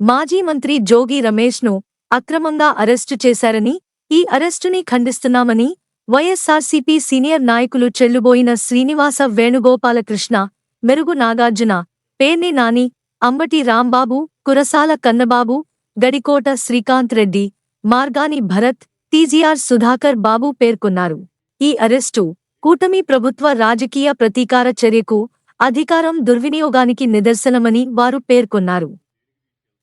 మాజీ మంత్రి జోగి రమేష్ను అక్రమంగా అరెస్టు చేశారని ఈ అరెస్టుని ఖండిస్తున్నామని వైఎస్సార్సీపీ సీనియర్ నాయకులు చెల్లుబోయిన శ్రీనివాస వేణుగోపాలకృష్ణ మెరుగు నాగార్జున పేర్ని నాని అంబటి రాంబాబు కురసాల కన్నబాబు గడికోట శ్రీకాంత్ రెడ్డి మార్గాని భరత్ టీజీఆర్ సుధాకర్ బాబు పేర్కొన్నారు. ఈ అరెస్టు కూటమి ప్రభుత్వ రాజకీయ ప్రతీకార చర్యకు అధికారం దుర్వినియోగానికి నిదర్శనమని వారు పేర్కొన్నారు.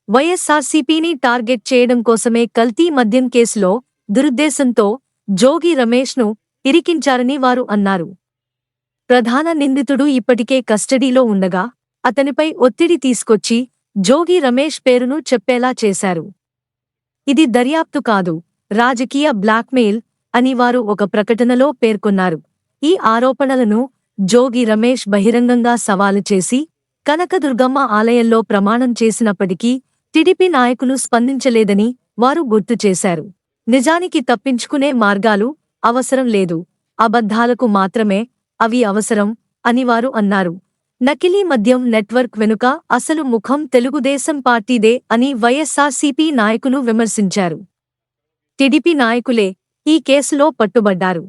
వైఎస్సార్సీపీని టార్గెట్ చేయడం కోసమే కల్తీ మద్యం కేసులో దురుద్దేశంతో జోగి రమేష్ను ఇరికించారని వారు అన్నారు. ప్రధాన నిందితుడు ఇప్పటికే కస్టడీలో ఉండగా అతనిపై ఒత్తిడి తీసుకొచ్చి జోగి రమేష్ పేరును చెప్పేలా చేశారు. ఇది దర్యాప్తు కాదు రాజకీయ బ్లాక్మెయిల్ అని వారు ఒక ప్రకటనలో పేర్కొన్నారు. ఈ ఆరోపణలను జోగి రమేష్ బహిరంగంగా సవాలు చేసి కనకదుర్గమ్మ ఆలయంలో ప్రమాణం చేసినప్పటికీ టిడిపి నాయకులు స్పందించలేదని వారు గుర్తు చేశారు. నిజానికి తప్పించుకునే మార్గాలు అవసరం లేదు. అబద్ధాలకు మాత్రమే అవి అవసరం అని వారు అన్నారు. నకిలీ మద్యం నెట్వర్క్ వెనుక అసలు ముఖం తెలుగుదేశం పార్టీదే అని వైఎస్సార్సీపీ నాయకులు విమర్శించారు. టిడిపి నాయకులే ఈ కేసులో పట్టుబడ్డారు.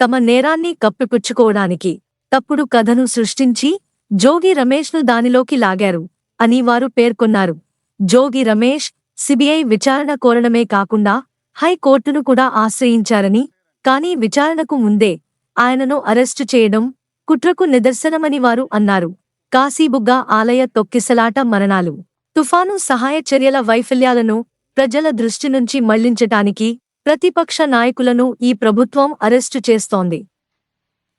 తమ నేరాన్ని కప్పిపుచ్చుకోవడానికి తప్పుడు కథను సృష్టించి జోగి రమేష్ను దానిలోకి లాగారు అని వారు పేర్కొన్నారు. జోగి రమేష్ సిబిఐ విచారణ కోరడమే కాకుండా హైకోర్టును కూడా ఆశ్రయించారని కానీ విచారణకు ముందే ఆయనను అరెస్టు చేయడం కుట్రకు నిదర్శనమని వారు అన్నారు. కాశీబుగ్గ ఆలయ తొక్కిసలాట మరణాలు. తుఫాను సహాయ చర్యల వైఫల్యాలను ప్రజల దృష్టి నుంచి మళ్ళించటానికి ప్రతిపక్ష నాయకులను ఈ ప్రభుత్వం అరెస్టు చేస్తోంది.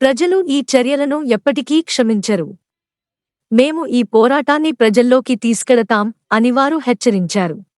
ప్రజలు ఈ చర్యలను ఎప్పటికీ క్షమించరు. మేము ఈ పోరాటాన్ని ప్రజల్లోకి తీసుకెళతాం అని వారు హెచ్చరించారు.